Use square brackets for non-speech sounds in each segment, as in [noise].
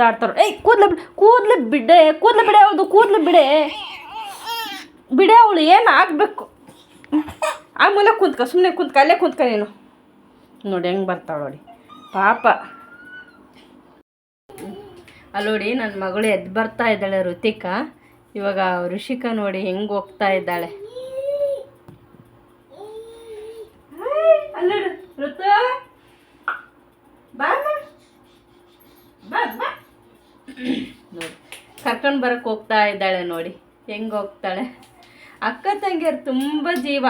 ಕಿತ್ತಾಡ್ತಾರ ಏಯ್, ಕೂದ್ಲು ಕೂದ್ಲ ಬಿಡೆ ಕೂದ್ಲ ಬಿಡೆ ಅವ್ಳು ಕೂದ್ಲ ಬಿಡೆ. ಬಿಡೆ ಅವಳು, ಏನು ಆಗಬೇಕು? ಆಮೇಲೆ ಮೂಲೆ ಕುಂತ್ಕ ಸುಮ್ಮನೆ ಕುಂತ್ಕ, ಅಲ್ಲೇ ಕುಂತ್ಕ ನೀನು. ನೋಡಿ, ಹೆಂಗೆ ಬರ್ತಾಳ ನೋಡಿ. ಪಾಪ. ಅಲ್ಲೋಡಿ ನನ್ನ ಮಗಳು ಎದ್ದು ಬರ್ತಾ ಇದ್ದಾಳೆ ಋತಿಕಾ. ಇವಾಗ ಋಷಿಕಾ ನೋಡಿ ಹೆಂಗೆ ಹೋಗ್ತಾ ಇದ್ದಾಳೆ. ಋತು. ಬಾ ಬಾ. ನೋಡಿ ಕರ್ಕೊಂಡು ಬರಕ್ಕೆ ಹೋಗ್ತಾ ಇದ್ದಾಳೆ ನೋಡಿ. ಹೆಂಗೆ ಹೋಗ್ತಾಳೆ? ಅಕ್ಕ ತಂಗಿಯರು ತುಂಬ ಜೀವ.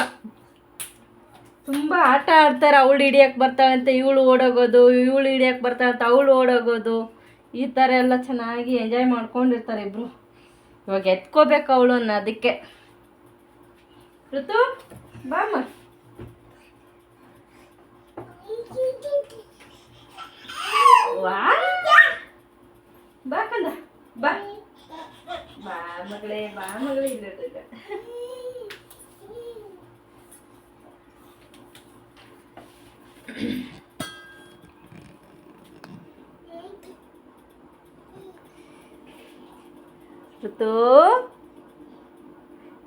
ತುಂಬ ಆಟ ಆಡ್ತಾರೆ, ಅವಳು ಹಿಡಿಯಕ್ಕೆ ಅಂತ ಇವಳು ಓಡೋಗೋದು, ಇವಳು ಹಿಡಿಯಕ್ಕೆ ಅಂತ ಅವಳು ಓಡೋಗೋದು. ಈ ಥರ ಎಲ್ಲ ಚೆನ್ನಾಗಿ ಎಂಜಾಯ್ ಮಾಡ್ಕೊಂಡಿರ್ತಾರೆ ಇಬ್ಬರು ಇವಾಗ ಎತ್ಕೋಬೇಕು ಅವಳು ಅನ್ನೋದಕ್ಕೆ. ಋತು ಬಾಮ್ಮ ವಾ ಬಾ ಕಂದ ಬಾ. ಬಾ ಮಗಳೇ ಬಾ ಮಗಳೇ ಇಲ್ಲ ಋತು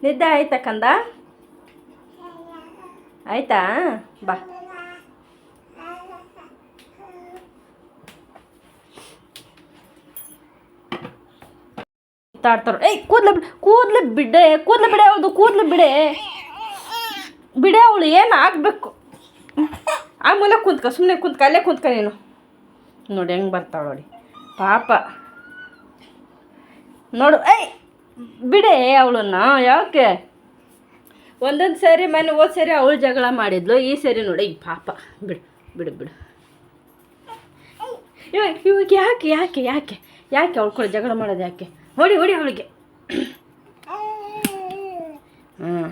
ನಿದ್ದೆ ಆಯ್ತಾ ಕಂದ? ಆಯ್ತಾ? ಬಾ. ಕಿತ್ತಾಡ್ತಾರ ಏಯ್, ಕೂದ್ಲು ಬಿಡ ಕೂದ್ಲು ಬಿಡೆ, ಕೂದಲು ಬಿಡೆ ಅವಳು ಕೂದಲು ಬಿಡೆ. ಬಿಡೆ ಅವಳು, ಏನು ಆಗಬೇಕು? ಆಮೇಲೆ ಮೂಲೆ ಕುಂತ್ಕ ಸುಮ್ಮನೆ ಕುಂತ್ಕ, ಅಲ್ಲೇ ಕುಂತ್ಕ ನೀನು. ನೋಡಿ, ಹೆಂಗೆ ಬರ್ತಾಳ ನೋಡಿ. ಪಾಪ. ನೋಡು, ಏಯ್, ಬಿಡೆ ಅವಳನ್ನ, ಯಾಕೆ? ಒಂದೊಂದು ಸಾರಿ ಮನೆ ಹೋದ ಸರಿ ಅವಳು ಜಗಳ ಮಾಡಿದ್ಲು, ಈ ಸರಿ ನೋಡಿ ಈಗ ಪಾಪ. ಬಿಡು ಬಿಡು ಬಿಡು. ಇವಾಗ ಇವಾಗ ಯಾಕೆ ಯಾಕೆ ಯಾಕೆ ಯಾಕೆ ಅವಳು ಕೂಡ ಜಗಳ ಮಾಡೋದು ಯಾಕೆ? ಹೊಡಿ ಹೊಡಿ ಅವಳಿಗೆ. ಹ್ಞೂ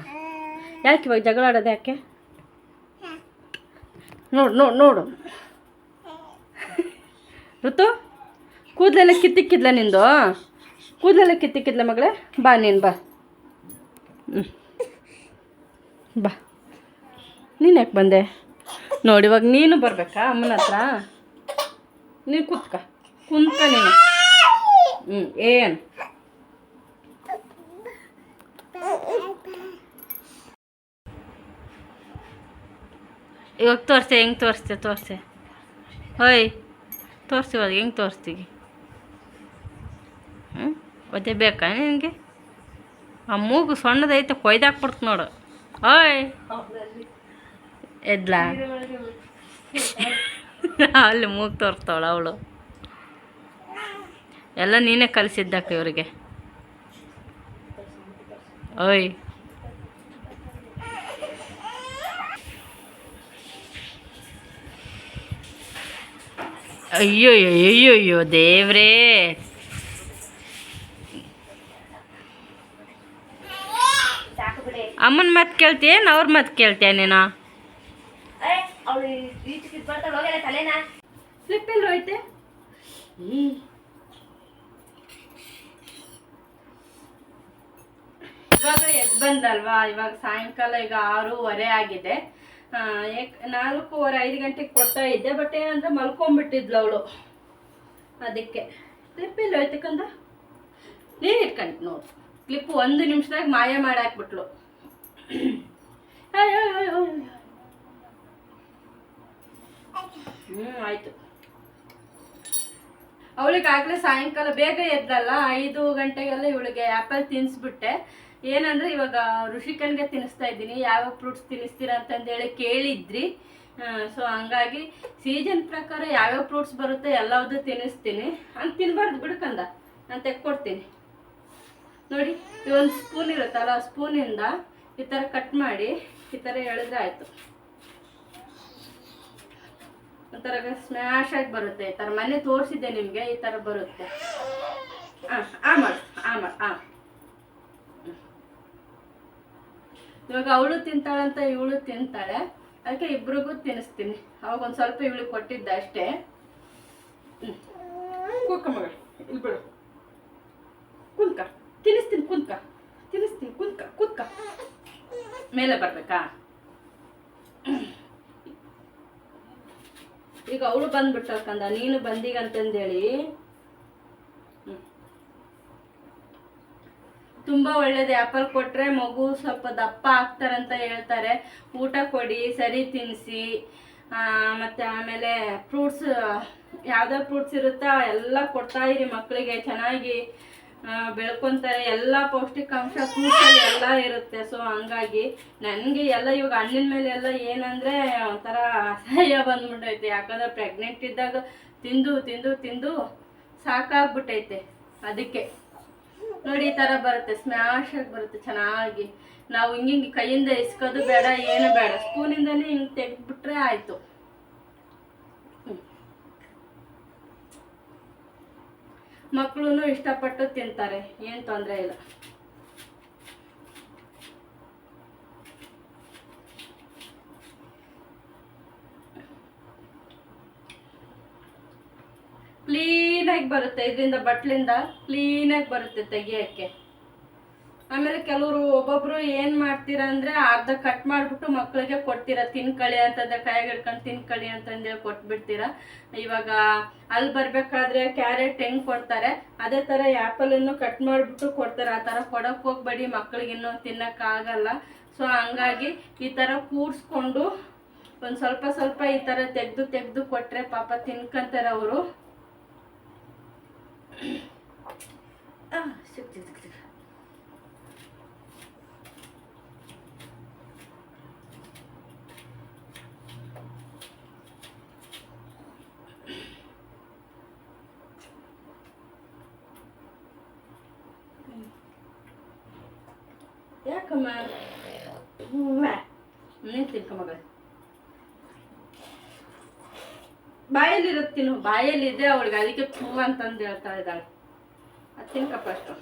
ಯಾಕೆ ಇವಾಗ ಜಗಳ ಆಡೋದು ಯಾಕೆ? ನೋಡು ನೋಡು ನೋಡು. ಋತು ಕೂದಲೆಲ್ಲ ಕಿತ್ತಿಕ್ಕಿದ್ಲ ನಿಂದು? ಕೂದಲೆಲ್ಲ ಕಿತ್ತಿಕ್ಕಿದ್ಲ ಮಗಳೇ? ಬಾ ನೀನು ಬಾ. ಹ್ಞೂ ಬಾ. ನೀನು ಯಾಕೆ ಬಂದೆ? ನೋಡಿ ಇವಾಗ ನೀನು ಬರಬೇಕಾ? ಅಮ್ಮನ ಹತ್ರ? ನೀನು ಕುತ್ಕ. ಕುಂತ್ಕ ನೀನು. ಹ್ಞೂ ಏನು? ಇವಾಗ ತೋರಿಸ್ತೆ ಹೆಂಗೆ ತೋರಿಸ್ತೆ ತೋರ್ಸೆ. ಹೋಯ್, ತೋರಿಸಿ ಇವಾಗ, ಹೆಂಗ್ ತೋರಿಸ್ತೀವಿ ಹ್ಞೂ ಒದ್ದೆ ಬೇಕಾ ನಿನಗೆ? ಆ ಮೂಗು ಸಣ್ಣದೈತೆ ಕೊಯ್ದಾಕ್ಬಿಡ್ತು ನೋಡು. ಓಯ್ ಎದ್ಲಾ? [laughs] ಅಲ್ಲಿ ಮೂಗು ತೋರ್ತಾವಳ ಅವಳು. ಎಲ್ಲ ನೀನೇ ಕಲಿಸಿದ್ದಕ್ಕ ಇವರಿಗೆ. ಓಯ್. ಅಯ್ಯೋ ಅಯ್ಯೋ ಅಯ್ಯೋ ದೇವ್ರೇ. ಅಮ್ಮನ ಮಾತು ಕೇಳ್ತೀಯ ಅವ್ರ ಮಾತು ಕೇಳ್ತೀಯ ನೀನು? ಸ್ಲಿಪ್ ಎಲ್ಲಿ ಹೋಯ್ತೆ? ಇವಾಗ ಎದ್ದು ಬಂದಲ್ವಾ? ಇವಾಗ ಸಾಯಂಕಾಲ ಈಗ ಆರೂವರೆ ಆಗಿದೆ. ನಾಲ್ಕೂವರೆ, ಐದು ಗಂಟೆಗೆ ಕೊಡ್ತಾ ಇದ್ದೆ, ಬಟ್ ಏನಂದ್ರೆ ಮಲ್ಕೊಂಡ್ಬಿಟ್ಟಿದ್ಲು ಅವಳು. ಅದಕ್ಕೆ. ಕ್ಲಿಪ್ಪಿಲ್ಲ ಹೋಯ್ತಕ್ಕಂದ ನೀನು ಇಟ್ಕೊಂಡು ನೋಡು. ಕ್ಲಿಪ್ ಒಂದು ನಿಮಿಷದಾಗ ಮಾಯ ಮಾಡಿ ಹಾಕ್ಬಿಟ್ಲು ಹ್ಞೂ ಆಯಿತು. ಅವಳಿಗೆ ಸಾಯಂಕಾಲ ಬೇಗ ಎದ್ದಲ್ಲ, ಐದು ಗಂಟೆಗೆಲ್ಲ ಇವಳಿಗೆ ಆ್ಯಪಲ್ ತಿನ್ನಿಸ್ಬಿಟ್ಟೆ ಏನಂದ್ರೆ ಇವಾಗ ಋಷಿಕನ್ಗೆ ತಿನ್ನಿಸ್ತಾ ಇದ್ದೀನಿ. ಯಾವ ಫ್ರೂಟ್ಸ್ ತಿನ್ನಿಸ್ತೀರಾ ಅಂತಂದೇಳಿ ಕೇಳಿದ್ರಿ. ಸೊ ಹಂಗಾಗಿ ಸೀಸನ್ ಪ್ರಕಾರ ಯಾವ್ಯಾವ ಫ್ರೂಟ್ಸ್ ಬರುತ್ತೆ ಎಲ್ಲವದು ತಿನ್ನಿಸ್ತೀನಿ. ಅಂತ ತಿನ್ಬಾರ್ದು ಬಿಡ್ಕಂದ ನಾನು ತೆಕ್ಕೊಡ್ತೀನಿ. ನೋಡಿ, ಈ ಒಂದು ಸ್ಪೂನ್ ಇರುತ್ತಲ್ಲ, ಆ ಸ್ಪೂನಿಂದ ಈ ಥರ ಕಟ್ ಮಾಡಿ, ಈ ಥರ ಎಳೆದ್ರೆ ಆಯಿತು. ಒಂಥರ ಸ್ಮ್ಯಾಶ್ ಆಗಿ ಬರುತ್ತೆ. ಈ ಥರ ಮನೆ ತೋರಿಸಿದ್ದೆ ನಿಮಗೆ, ಈ ಥರ ಬರುತ್ತೆ. ಹಾಂ ಆ ಆಮ ಆ ಇವಾಗ ಅವಳು ತಿಂತಾಳಂತ ಇವಳು ತಿಂತಾಳೆ. ಅದಕ್ಕೆ ಇಬ್ರಿಗೂ ತಿನ್ನಿಸ್ತೀನಿ. ಅವಾಗ ಒಂದು ಸ್ವಲ್ಪ ಇವಳು ಕೊಟ್ಟಿದ್ದ ಅಷ್ಟೇ. ಕುಕ್ಕ ಕೂಕ ಮಗಳು ಬಿಡು. ಕುಂತ್ಕ. ತಿನ್ನಿಸ್ತೀನಿ ಕುಂತ್ಕ. ತಿನ್ನಿಸ್ತೀನಿ, ಕುಂತ್ಕ, ಕುತ್ಕ. ಮೇಲೆ ಬರ್ಬೇಕಾ? ಈಗ ಅವಳು ಬಂದ್ಬಿಟ್ಟಲ್ಕಂದ ನೀನು ಬಂದೀಗ ಅಂತಂದೇಳಿ ಹ್ಮ್. ತುಂಬಾ ಒಳ್ಳೇದು. ಆ್ಯಪಲ್ ಕೊಟ್ಟರೆ ಮಗು ಸ್ವಲ್ಪ ದಪ್ಪ ಆಗ್ತಾರಂತ ಹೇಳ್ತಾರೆ. ಊಟ ಕೊಡಿ, ಸರಿ ತಿನ್ನಿಸಿ ಮತ್ತು ಆಮೇಲೆ ಫ್ರೂಟ್ಸ್ ಯಾವ್ದು ಫ್ರೂಟ್ಸ್ ಇರುತ್ತೋ ಎಲ್ಲ ಕೊಡ್ತಾ ಇರಿ ಮಕ್ಕಳಿಗೆ ಚೆನ್ನಾಗಿ ಬೆಳ್ಕೊತಾರೆ. ಎಲ್ಲ ಪೌಷ್ಟಿಕಾಂಶ ಫ್ರೂಟ್ಸಲ್ಲಿ ಎಲ್ಲ ಇರುತ್ತೆ. ಸೊ ಹಂಗಾಗಿ ನನಗೆ ಎಲ್ಲ ಇವಾಗ ಹಣ್ಣಿನ ಮೇಲೆ ಎಲ್ಲ ಏನಂದರೆ ಒಂಥರ ಅಸಹ್ಯ ಬಂದ್ಬಿಟ್ಟೈತೆ ಯಾಕಂದ್ರೆ ಪ್ರೆಗ್ನೆಂಟ್ ಇದ್ದಾಗ ತಿಂದು ತಿಂದು ತಿಂದು ಸಾಕಾಗ್ಬಿಟ್ಟೈತೆ ಅದಕ್ಕೆ. ನೋಡಿ, ಈ ಥರ ಬರುತ್ತೆ. ಸ್ಮ್ಯಾಶ್ ಆಗಿ ಬರುತ್ತೆ ಚೆನ್ನಾಗಿ. ನಾವು ಹಿಂಗಿಂಗೆ ಹಿಂಗೆ ಕೈಯಿಂದ ಇಸ್ಕೋದು ಬೇಡ, ಏನು ಬೇಡ. ಸ್ಪೂನಿಂದನೇ ಹಿಂಗೆ ತೆಗೆದ್ಬಿಟ್ರೆ ಆಯಿತು. ಮಕ್ಕಳು ಇಷ್ಟಪಟ್ಟು ತಿಂತಾರೆ. ಏನು ತೊಂದರೆ ಇಲ್ಲ. ಕ್ಲೀನಾಗಿ ಬರುತ್ತೆ ಇದರಿಂದ ಬಟ್ಲಿಂದ ಕ್ಲೀನಾಗಿ ಬರುತ್ತೆ ತೆಗಿಯೋಕ್ಕೆ. ಆಮೇಲೆ ಕೆಲವರು ಒಬ್ಬೊಬ್ರು ಏನು ಮಾಡ್ತೀರಾ ಅಂದರೆ ಅರ್ಧ ಕಟ್ ಮಾಡಿಬಿಟ್ಟು ಮಕ್ಕಳಿಗೆ ಕೊಡ್ತೀರಾ, ತಿನ್ಕಳಿ ಅಂತಂದ್ರೆ ಕೈಯಾಗ ಹಿಡ್ಕೊಂಡು ತಿನ್ಕಳಿ ಅಂತಂದೇಳಿ ಕೊಟ್ಬಿಡ್ತೀರಾ. ಇವಾಗ ಅಲ್ಲಿ ಬರಬೇಕಾದ್ರೆ ಕ್ಯಾರೆಟ್ ಹೆಂಗೆ ಕೊಡ್ತಾರೆ, ಅದೇ ಥರ ಆ್ಯಪಲನ್ನು ಕಟ್ ಮಾಡಿಬಿಟ್ಟು ಕೊಡ್ತಾರೆ. ಆ ಥರ ಕೊಡೋಕೆ ಹೋಗ್ಬೇಡಿ, ಮಕ್ಳಿಗೆ ಇನ್ನೂ ತಿನ್ನೋಕ್ಕಾಗಲ್ಲ. ಸೊ ಹಂಗಾಗಿ ಈ ಥರ ಕೂಡಿಸ್ಕೊಂಡು ಒಂದು ಸ್ವಲ್ಪ ಸ್ವಲ್ಪ ಈ ಥರ ತೆಗೆದು ತೆಗೆದು ಕೊಟ್ಟರೆ ಪಾಪ ತಿನ್ಕೊಂತಾರೆ ಅವರು. あシュッシュッシュッシュやかまうまい。ねってかまが。ಮಗ ಬಾಯಲ್ಲಿರುತ್ತೆ ಬಾಯಲ್ಲಿ ಬಾಯಲ್ಲಿದೆ ಅವಳಿಗೆ, ಅದಕ್ಕೆ ಪೂ ಅಂತಂದು ಹೇಳ್ತಾ ಇದ್ದಾಳೆ. ಅದು ಅಷ್ಟು.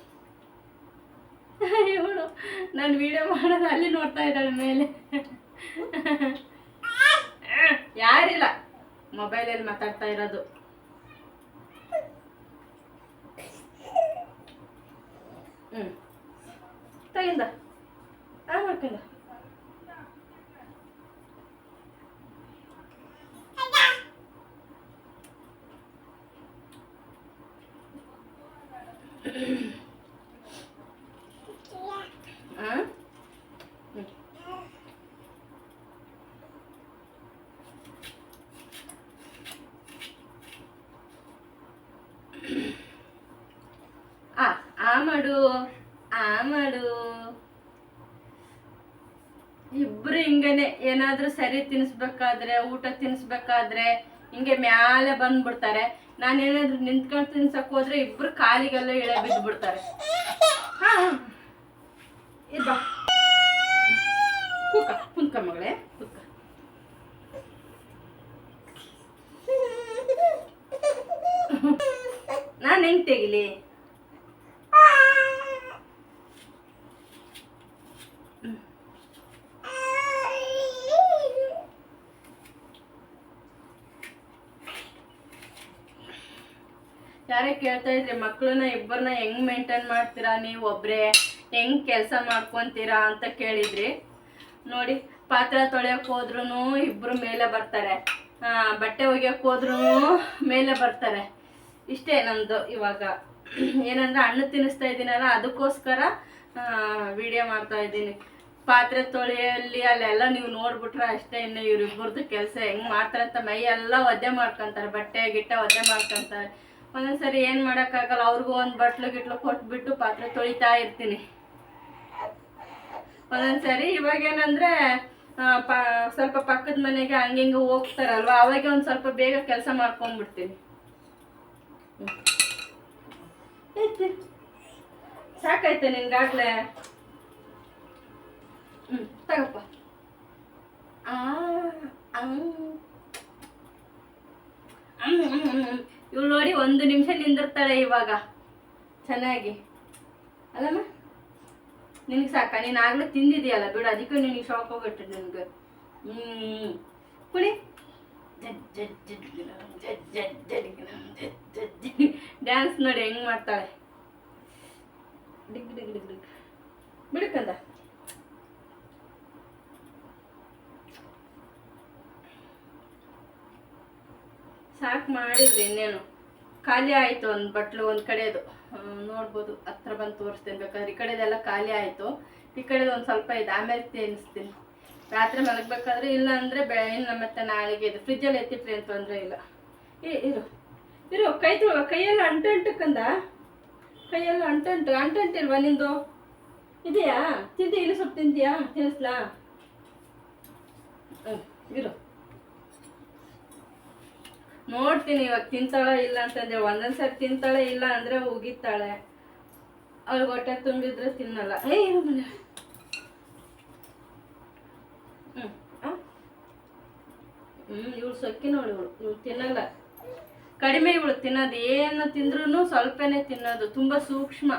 ಇವಳು ನಾನು ವಿಡಿಯೋ ಮಾಡೋದು ಅಲ್ಲಿ ನೋಡ್ತಾ ಇದ್ದಾಳೆ ಮೇಲೆ. ಯಾರಿಲ್ಲ ಮೊಬೈಲಲ್ಲಿ ಮಾತಾಡ್ತಾ ಇರೋದು. ಹ್ಞೂ ತಗಿಂದ ಆ, ಮಾಡ್ಕೊಂಡ. ಆ? ಆ ಮಾಡು ಆ ಮಾಡು ಇಬ್ರು ಹಿಂಗನೆ ಏನಾದ್ರೂ ಸರಿ ತಿನ್ಸ್ಬೇಕಾದ್ರೆ, ಊಟ ತಿನ್ಸ್ಬೇಕಾದ್ರೆ, ಹಿಂಗೆ ಮ್ಯಾಲೆ ಬಂದ್ಬಿಡ್ತಾರೆ ನಾನು ಏನಾದ್ರು ನಿಂತ್ಕೊಂಡು ತಿನ್ಸಕ್ ಹೋದ್ರೆ ಇಬ್ರು ಕಾಲಿಗೆಲ್ಲ ಎಳೆ ಬಿದ್ದು ಬಿಡ್ತಾರೆ ಬಾ. ಕುಂತ್ಕ ಮಗಳೇ ನಾನು ಹೆಂಗ್ ತೆಗಿಲಿ? ಯಾರೇ ಕೇಳ್ತಾ ಇದ್ರಿ ಮಕ್ಕಳನ್ನ ಇಬ್ಬರನ್ನ ಹೆಂಗ್ ಮೇಂಟೈನ್ ಮಾಡ್ತೀರಾ ನೀವು ಒಬ್ಬರೇ ಹೆಂಗ್ ಕೆಲಸ ಮಾಡ್ಕೊಂತೀರಾ ಅಂತ ಕೇಳಿದ್ರಿ, ನೋಡಿ, ಪಾತ್ರೆ ತೊಳೆಯಕ್ ಹೋದ್ರು ಇಬ್ರು ಮೇಲೆ ಬರ್ತಾರೆ. ಬಟ್ಟೆ ಒಗ್ಯಕ್ ಹೋದ್ರು ಮೇಲೆ ಬರ್ತಾರೆ. ಇಷ್ಟೇ ನಮ್ದು ಇವಾಗ. ಏನಂದ್ರೆ ಹಣ್ಣು ತಿನ್ನಿಸ್ತಾ ಇದ್ದೀನಲ್ಲ, ಅದಕ್ಕೋಸ್ಕರ ವಿಡಿಯೋ ಮಾಡ್ತಾ ಇದ್ದೀನಿ. ಪಾತ್ರೆ ತೊಳೆಯಲ್ಲಿ ಅಲ್ಲೆಲ್ಲ ನೀವು ನೋಡ್ಬಿಟ್ರೆ ಅಷ್ಟೇ ಇನ್ನು ಇವ್ರಿಬ್ಬರದ್ದು ಕೆಲಸ ಹೆಂಗ್ ಮಾಡ್ತಾರೆ ಅಂತ ಮೈ ಎಲ್ಲ ಒದ್ದೆ ಮಾಡ್ಕೊಂತಾರೆ, ಬಟ್ಟೆ, ಗಿಟ್ಟೆ ಒದ್ದೆ ಮಾಡ್ಕೊಂತಾರೆ. ಒಂದೊಂದ್ಸರಿ ಏನು ಮಾಡೋಕ್ಕಾಗಲ್ಲ ಅವ್ರಿಗೂ ಒಂದು ಬಟ್ಲು ಗಿಟ್ಲು ಕೊಟ್ಬಿಟ್ಟು ಪಾತ್ರೆ ತೊಳಿತಾ ಇರ್ತೀನಿ. ಒಂದೊಂದ್ಸರಿ ಇವಾಗ ಏನಂದ್ರೆ ಪ ಸ್ವಲ್ಪ ಪಕ್ಕದ ಮನೆಗೆ ಹಂಗಿಂಗೆ ಹೋಗ್ತಾರಲ್ವ ಅವಾಗ ಒಂದು ಸ್ವಲ್ಪ ಬೇಗ ಕೆಲಸ ಮಾಡ್ಕೊಂಡ್ಬಿಡ್ತೀನಿ. ಸಾಕಾಯ್ತಾ ನಿನ್ಗಾಗ್ಲೇ? ಹ್ಮ್ ತಗಪ್ಪ. ಆ ಇವಳು ನೋಡಿ ಒಂದು ನಿಮಿಷ ನಿಂದಿರ್ತಾಳೆ ಇವಾಗ. ಚೆನ್ನಾಗಿ. ಅಲ್ಲಮ್ಮ? ನಿನಗೆ ಸಾಕ? ನೀನು ಆಗಲೇ ತಿಂದಿದೆಯಲ್ಲ, ಬಿಡು, ಅದಕ್ಕೆ ನಿನಗೆ. ಶಾಕ್ ಹೋಗ್ಬಿಟ್ಟು ನಿನಗೆ ಹ್ಞೂ ಕುಡಿ ಡ್ಯಾನ್ಸ್ ನೋಡಿ ಹೆಂಗ್ ಮಾಡ್ತಾಳೆ. Dig dig dig dig. ಸಾಕು ಮಾಡಿದ್ರಿ ಇನ್ನೇನು. ಖಾಲಿ ಆಯಿತು ಒಂದು ಬಟ್ಲು ಒಂದು ಕಡೆದು. ನೋಡ್ಬೋದು. ಹತ್ರ ಬಂದು ತೋರಿಸ್ತೀನಿ ಬೇಕಾದ್ರೆ. ಈ ಕಡೆದೆಲ್ಲ ಖಾಲಿ ಆಯಿತು. ಈ ಕಡೆದು ಒಂದು ಸ್ವಲ್ಪ ಇದೆ. ಆಮೇಲೆ ತಿನ್ನಿಸ್ತೀನಿ. ರಾತ್ರಿ ಮಲಗಬೇಕಾದ್ರೆ ಇಲ್ಲ ಅಂದರೆ ಬೆಳಿನ ಮತ್ತೆ ನಾಳೆಗೆ ಇದು. ಫ್ರಿಜ್ಜಲ್ಲಿ ಎತ್ತಿಟ್ರಿ ಅಂತ ತೊಂದರೆ ಇಲ್ಲ. ಏ, ಇರು. ಇರು, ಕೈ ತು ಕೈಯೆಲ್ಲ ಅಂಟಂಟಕ್ಕಂದ ಕಂದ? ಕೈಯೆಲ್ಲ ಅಂಟಂಟು ಅಂಟಂಟಿಲ್ವಾ ನಿಂದು? ಇದೆಯಾ? ತಿಂತಿ ಇನ್ನು ಸ್ವಲ್ಪ ತಿಂತೀಯಾ ತಿನ್ನಿಸ್ಲಾ? ಹ್ಞೂ ಇರು. ನೋಡ್ತೀನಿ, ಇವಾಗ ತಿಂತಾಳೆ ಇಲ್ಲ ಅಂತಂದ್ರೆ, ಒಂದೊಂದ್ ಸರಿ ತಿಂತಾಳೆ ಇಲ್ಲ ಅಂದ್ರೆ ಉಗಿತಾಳೆ. ಅವ್ಳಿಗೆ ಹೊಟ್ಟೆ ತುಂಬಿದ್ರೆ ತಿನ್ನಲ್ಲ. ಏ ಮನೆ. ಹ್ಮ್. ಇವಳು ಸೊಕ್ಕಿ ನೋಡಿ ಇವಳು. ತಿನ್ನಲ್ಲ. ಕಡಿಮೆ ಇವಳು ತಿನ್ನೋದು. ಏನು ತಿಂದ್ರೂ ಸ್ವಲ್ಪನೇ ತಿನ್ನೋದು. ತುಂಬ ಸೂಕ್ಷ್ಮ.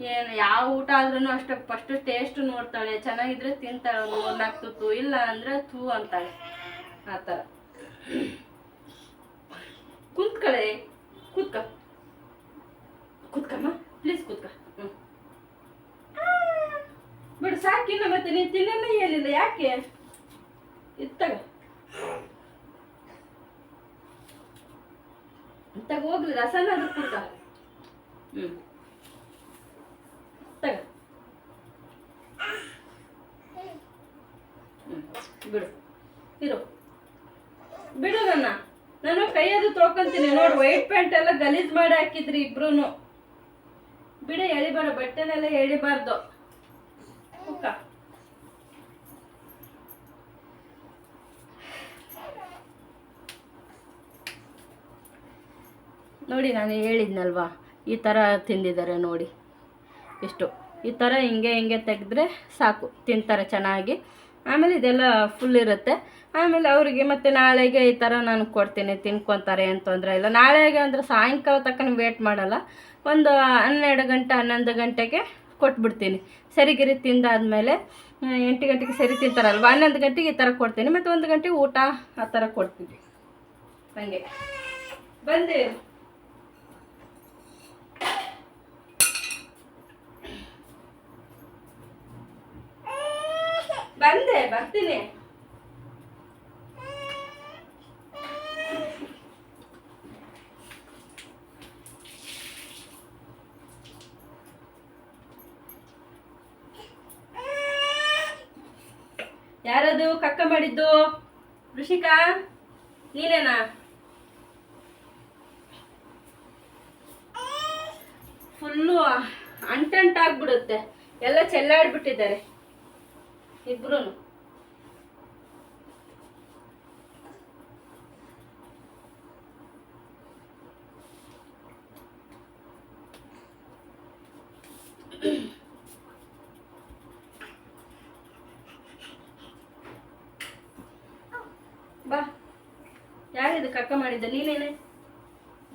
ಏನು ಯಾವ ಊಟ ಆದ್ರೂ ಅಷ್ಟೇ, ಫಸ್ಟ್ ಟೇಸ್ಟ್ ನೋಡ್ತಾಳೆ. ಚೆನ್ನಾಗಿದ್ರೆ ತಿಂತಾಳೆ. ಒಂದು ಮೂರ್ನಾಲ್ಕು ತುತ್ತು. ಇಲ್ಲ ಅಂದ್ರೆ ತೂ ಅಂತಾಳೆ. ಆ ಥರ. ಕುಂತ್ಕಳೆ. ಕೂತ್ಕ. ಕೂತ್ಕಮ್ಮ ಪ್ಲೀಸ್ ಕೂತ್ಕ. ಹ್ಞೂ ಬಿಡು ಸಾಕಿನ್ನ ಮತ್ತೆ ನೀನು ತಿನ್ನಲ್ಲ ಏನಿಲ್ಲ ಯಾಕೆ? ಇತ್ತಾಗ. ಇತ್ತಾಗ ಹೋಗ್ಲಿ ರಸನಾದ್ರೂ ಅದು ತಗ ಹ್ಞೂ ಬಿಡು ಇರು ಬಿಡು ನನ್ನ ನಾನು ಕೈಯದು ತೊಳ್ಕೊಂತೀನಿ ನೋಡು ವೈಟ್ ಪ್ಯಾಂಟ್ ಎಲ್ಲ ಗಲೀಜ್ ಮಾಡಿ ಹಾಕಿದ್ರಿ ಇಬ್ರು ಬಿಡ, ಎಳಿಬೇಡ, ಬಟ್ಟೆನೆಲ್ಲ ಎಳಿಬಾರ್ದು. ನೋಡಿ, ನಾನು ಹೇಳಿದ್ನಲ್ವಾ, ಈ ಥರ ತಿಂದಿದ್ದಾರೆ ನೋಡಿ. ಇಷ್ಟು ಈ ಥರ ಹಿಂಗೆ ಹಿಂಗೆ ತೆಗೆದ್ರೆ ಸಾಕು. ತಿಂತಾರೆ ಚೆನ್ನಾಗಿ. ಆಮೇಲೆ ಇದೆಲ್ಲ ಫುಲ್ ಇರುತ್ತೆ. ಆಮೇಲೆ ಅವರಿಗೆ ಮತ್ತೆ ನಾಳೆಗೆ ಈ ಥರ ನಾನು ಕೊಡ್ತೀನಿ, ತಿನ್ಕೊತಾರೆ ಏನು ತೊಂದರೆ ಇಲ್ಲ. ನಾಳೆಗೆ ಅಂದರೆ ಸಾಯಂಕಾಲ ತನಕ ವೇಟ್ ಮಾಡಲ್ಲ. ಒಂದು ಹನ್ನೆರಡು ಗಂಟೆ, ಹನ್ನೊಂದು ಗಂಟೆಗೆ ಕೊಟ್ಬಿಡ್ತೀನಿ. ಸರಿಗಿರಿ ತಿಂದಾದಮೇಲೆ ಎಂಟು ಗಂಟೆಗೆ ಸರಿ ತಿಂತಾರಲ್ವ? ಹನ್ನೊಂದು ಗಂಟೆಗೆ ಈ ಥರ ಕೊಡ್ತೀನಿ. ಮತ್ತು ಒಂದು ಗಂಟೆಗೆ ಊಟ ಆ ಥರ ಕೊಡ್ತೀನಿ. ಹಾಗೆ. ಬಂದೆ. ಬಂದೆ ಬರ್ತೀನಿ. ಯಾರದು ಕಕ್ಕ ಮಾಡಿದ್ದು? ಋಷಿಕಾ ನೀನೇನಾ? ಫುಲ್ಲು ಅಂಟಂಟಾಗ್ಬಿಡುತ್ತೆ. ಎಲ್ಲ ಚೆಲ್ಲಾಡ್ಬಿಟ್ಟಿದ್ದಾರೆ. ಇಬ್ರು ಬಾ. ಯಾರಿದು ಕಕ್ಕ ಮಾಡಿದ್ದ? ನೀನೇನೆ?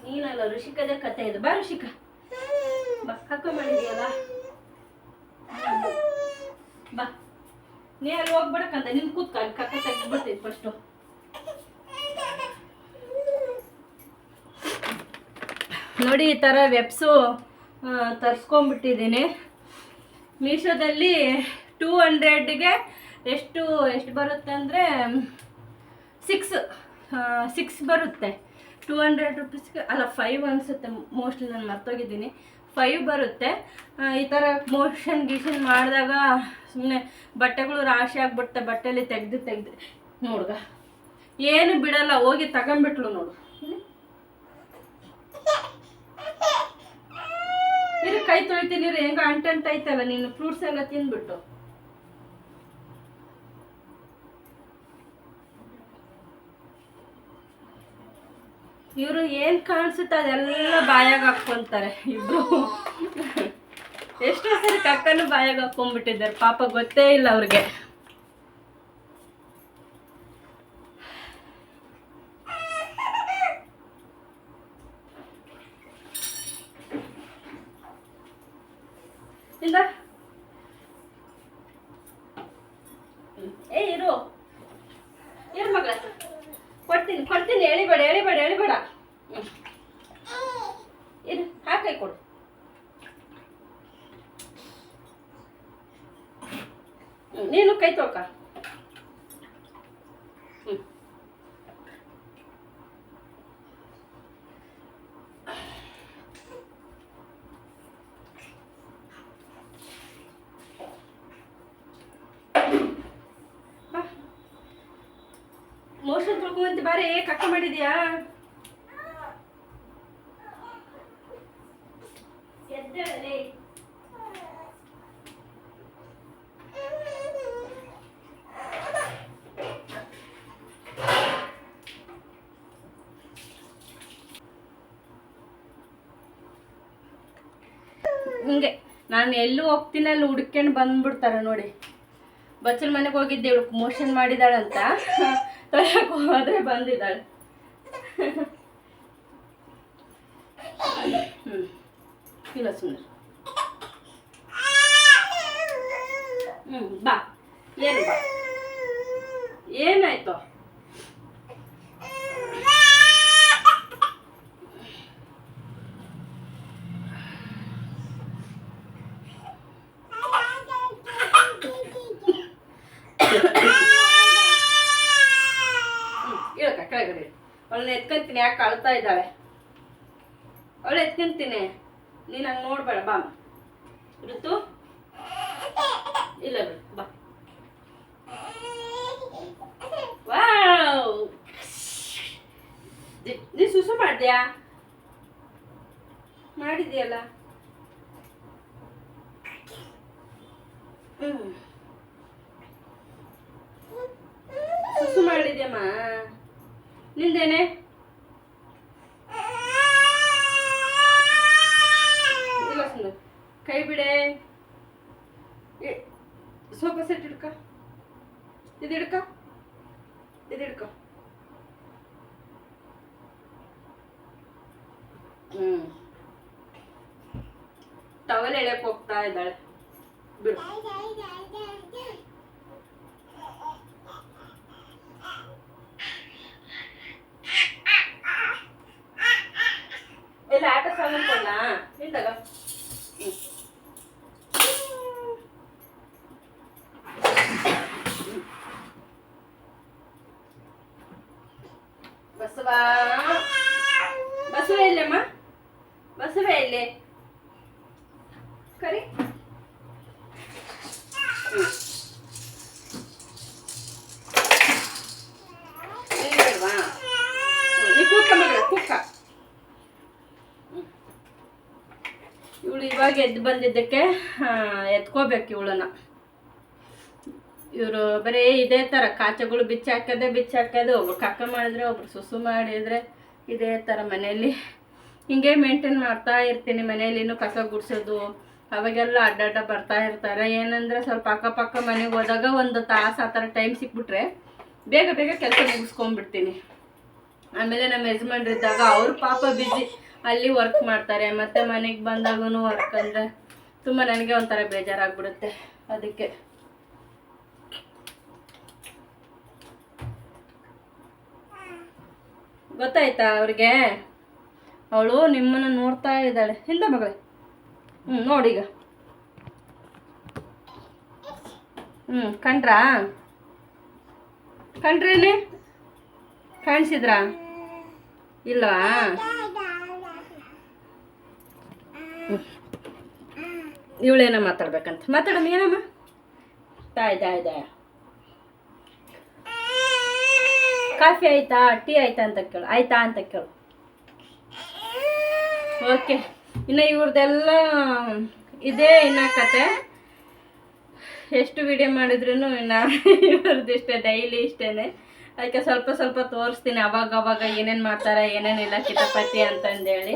ನೀನಲ್ಲ ಋಷಿಕದ ಕತೆ ಇದು. ಬಾ ಋಷಿಕ. ಬಾ ಕಕ್ಕ ಮಾಡಿದ್ಯಲ್ಲ ಬಾ ನೀ ಅಲ್ಲಿ ಅಂತ ನಿನ್ ಕೂತ್ಕ ಕಕ್ಕ ಫಸ್ಟು ನೋಡಿ, ಈ ಥರ ವೆಬ್ಸು ತರಿಸ್ಕೊಂಬಿಟ್ಟಿದ್ದೀನಿ ಮೀಶೋದಲ್ಲಿ ಟೂ ಹಂಡ್ರೆಡ್ಗೆ ಎಷ್ಟು ಎಷ್ಟು ಬರುತ್ತೆ ಅಂದರೆ ಸಿಕ್ಸ್ ಸಿಕ್ಸ್ ಬರುತ್ತೆ. ಟೂ ಹಂಡ್ರೆಡ್ ರುಪೀಸ್ಗೆ ಅಲ್ಲ ಫೈವ್ ಅನಿಸುತ್ತೆ ಮೋಸ್ಟ್ಲಿ ನಾನು ಮರ್ತೋಗಿದ್ದೀನಿ. ಫೈವ್ ಬರುತ್ತೆ. ಈ ಥರ ಮೋಷನ್ ಗೀಷನ್ ಮಾಡಿದಾಗ ಸುಮ್ಮನೆ ಬಟ್ಟೆಗಳು ರಾಶಿ ಆಗ್ಬಿಡುತ್ತೆ, ಬಟ್ಟೆಲಿ ತೆಗೆದು ತೆಗೆದು. ನೋಡ್ಗ. ಏನು ಬಿಡಲ್ಲ, ಹೋಗಿ ತಗೊಂಬಿಟ್ಲು ನೋಡು. ಇರು, ಕೈ ತೊಳಿತೀನಿ ಹೆಂಗ ಅಂಟಂಟ್ ಐತಲ್ಲ ನೀನು ಫ್ರೂಟ್ಸ್ ಎಲ್ಲ ತಿಂದ್ಬಿಟ್ಟು. ಇವರು ಏನ್ ಕಾಣಿಸುತ್ತೆ ಅದೆಲ್ಲ ಬಾಯಾಗ ಹಾಕ್ಕೊಂತಾರೆ. ಇಬ್ರು. ಎಷ್ಟೋ ಸರಿ ಕಕ್ಕನು ಬಾಯಾಗ ಹಾಕೊಂಡ್ಬಿಟ್ಟಿದ್ದಾರೆ. ಪಾಪ ಗೊತ್ತೇ ಇಲ್ಲ ಅವ್ರಿಗೆ ಇಂದ ಏ ಇರು ಇರು ಮಗ ಕೊಡ್ತೀನಿ ಕೊಡ್ತೀನಿ ಎಳಿಬೇಡ ಎಳಿಬೇಡ ಎಳಿಬೇಡ. ಇದು ಹಾಕೈ ಕೊಡು. ನೀನು ಕೈ ತೊಳ್ಕ ಹ್ಮ್. ಮಲ್ಕೊಂತ ಬಾರಿ ಕಕ್ಕ ಮಾಡಿದ್ಯಾ? ಹಂಗೆ ನಾನು ಎಲ್ಲೂ ಹೋಗ್ತೀನಿ ಅಲ್ಲಿ ಹುಡ್ಕೊಂಡು ಬಂದ್ಬಿಡ್ತಾರೆ ನೋಡಿ. ಬಚ್ಚಲ್ ಮನೆಗೆ ಹೋಗಿದ್ದೆ ಇವಳು ಮೋಷನ್ ಮಾಡಿದಾಳಂತ. ಹೋದ್ರೆ ಬಂದಿದ್ದಾಳೆ. ಇಲ್ಲ ಸುಮ್ಮನೆ ಹ್ಞೂ ಬಾ ಏನು ಬಾ ಏನಾಯ್ತು ಹ್ಞೂ ಇಳಕ ಕೆಳಗಡೆ ಎತ್ಕೊಂತೀನಿ ಯಾಕೆ ಅಳ್ತಾ ಇದ್ದಾಳೆ? ಅವಳು ಎತ್ಕೊಂತೀನಿ ನೀನು ಹಂಗೆ ನೋಡ್ಬೇಡ, ಬಾ. ಋತು? ಇಲ್ಲ ಬಾ. ನೀ ಸುಸು ಮಾಡಿದ್ಯಾ? ಮಾಡಿದ್ಯಲ್ಲ? ಹ್ಮ್. ಸುಸು ಮಾಡಿದ್ಯಮ್ಮ? ನಿಂದೇನೆ ಇಲ್ಲ ಸುಂದರ್ ಕೈ ಬಿಡೆ ಎ- ಸೋಫಾ ಸೆಟ್ ಹಿಡ್ಕ ಇದು ಹಿಡ್ಕ ಇದು ಹಿಡ್ಕ ಹ್ಮ್ ಟವಲ್ ಎಳೆಯಕ್ ಹೋಗ್ತಾ ಇದ್ದಾಳೆ ಬಿಡು ಎಲ್ಲ ಆಟ ಸಾಗಣ್ಣ ನಿಂತಾಗ ಹ್ಮ್. ಬಸವ ಬಸವ ಇಲ್ಲಮ್ಮ ಬಸವ ಇಲ್ಲಿ ಕರಿ ಹ್ಮ್. ನೀನ್ ಬೇಡ್ವಾ? ಹ್ಮ್, ನೀ ಕೂತ್ಕ ಮಗಳ ಕೂತ್ಕ ಇವಳು ಇವಾಗ ಎದ್ದು ಬಂದಿದ್ದಕ್ಕೆ ಎತ್ಕೋಬೇಕು ಇವಳನ್ನ. ಇವರು ಬರೀ ಇದೇ ಥರ ಕಾಚಗಳು ಬಿಚ್ಚಾಕೋದೇ ಬಿಚ್ಚಾಕೋದು ಒಬ್ರು ಕಕ್ಕ ಮಾಡಿದ್ರೆ, ಒಬ್ರು ಸುಸು ಮಾಡಿದ್ರೆ ಇದೇ ಥರ ಮನೆಯಲ್ಲಿ. ಹಿಂಗೆ ಮೇಂಟೈನ್ ಮಾಡ್ತಾ ಇರ್ತೀನಿ ಮನೆಯಲ್ಲಿನೂ ಕಸ ಗುಡಿಸೋದು, ಅವಾಗೆಲ್ಲ ಅಡ್ಡಾಡ ಬರ್ತಾ ಇರ್ತಾರೆ. ಏನಂದ್ರೆ ಸ್ವಲ್ಪ ಅಕ್ಕಪಕ್ಕ ಮನೆಗೆ ಹೋದಾಗ ಒಂದು ತಾಸು ಆ ಥರ ಟೈಮ್ ಸಿಕ್ಬಿಟ್ರೆ ಬೇಗ ಬೇಗ ಕೆಲಸ ಮುಗಿಸ್ಕೊಂಡ್ಬಿಡ್ತೀನಿ. ಆಮೇಲೆ ನಮ್ಮ ಯಜಮಾನ್ರಿದ್ದಾಗ ಅವ್ರ ಪಾಪ ಬಿಜಿ ಅಲ್ಲಿ ವರ್ಕ್ ಮಾಡ್ತಾರೆ, ಮತ್ತೆ ಮನೆಗೆ ಬಂದಾಗೂ ವರ್ಕ್ ಅಂದ್ರೆ ತುಂಬ ನನಗೆ ಒಂಥರ ಬೇಜಾರಾಗ್ಬಿಡುತ್ತೆ ಅದಕ್ಕೆ. ಗೊತ್ತಾಯ್ತಾ ಅವ್ರಿಗೆ? ಅವಳು ನಿಮ್ಮನ್ನು ನೋಡ್ತಾ ಇದ್ದಾಳೆ. ಹಿಂದೆ ಮಗಳೇ. ಹ್ಞೂ ನೋಡೀಗ ಹ್ಞೂ ಕಂಡ್ರಾ? ಕಂಡ್ರೇನೆ? ಕಾಣಿಸಿದ್ರಾ? ಇಲ್ವಾ? ಇವಳೇನ ಮಾತಾಡ್ಬೇಕಂತ? ಮಾತಾಡಮ್ಮ, ಏನಮ್ಮ? ತಾಯ್ ತಾಯ್, ತಾಯ. ಕಾಫಿ ಆಯ್ತಾ? ಟೀ ಆಯ್ತಾ ಅಂತ ಕೇಳು. ಆಯ್ತಾ ಅಂತ ಕೇಳು. ಓಕೆ. ಇನ್ನು ಇವ್ರದ್ದೆಲ್ಲ ಇದೇ ಇನ್ನ ಕತೆ. ಎಷ್ಟು ವಿಡಿಯೋ ಮಾಡಿದ್ರು ಇನ್ನು ಇವ್ರದ್ದು ಇಷ್ಟೇ ಡೈಲಿ ಇಷ್ಟೇನೆ. ಅದಕ್ಕೆ ಸ್ವಲ್ಪ ಸ್ವಲ್ಪ ತೋರಿಸ್ತೀನಿ. ಅವಾಗ ಅವಾಗ ಏನೇನು ಮಾಡ್ತಾರೆ, ಏನೇನಿಲ್ಲ ಕಿತಪತಿ ಅಂತಂದೇಳಿ.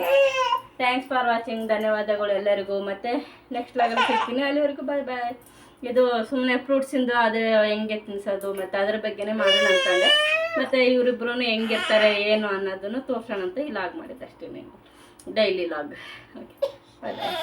ಥ್ಯಾಂಕ್ಸ್ ಫಾರ್ ವಾಚಿಂಗ್ ಧನ್ಯವಾದಗಳು ಎಲ್ಲರಿಗೂ. ಮತ್ತು ನೆಕ್ಸ್ಟ್ ಲಾಗಲ್ಲಿ ಸಿಗ್ತೀನಿ. ಅಲ್ಲಿವರೆಗೂ ಬಾಯ್ ಬಾಯ್ ಇದು ಸುಮ್ಮನೆ ಫ್ರೂಟ್ಸಿಂದು ಅದು ಹೆಂಗೆ ತಿನ್ಸೋದು, ಮತ್ತು ಅದ್ರ ಬಗ್ಗೆನೇ ಮಾಡೋಣ ಅಂತಂದೆ. ಮತ್ತು ಇವರಿಬ್ರು ಹೆಂಗಿರ್ತಾರೆ, ಏನು ಅನ್ನೋದನ್ನು ತೋರ್ಸೋಣ ಅಂತ ಈ ಲಾಗ್ ಮಾಡಿದ್ದೆ ಅಷ್ಟೇ daily log okay bye bye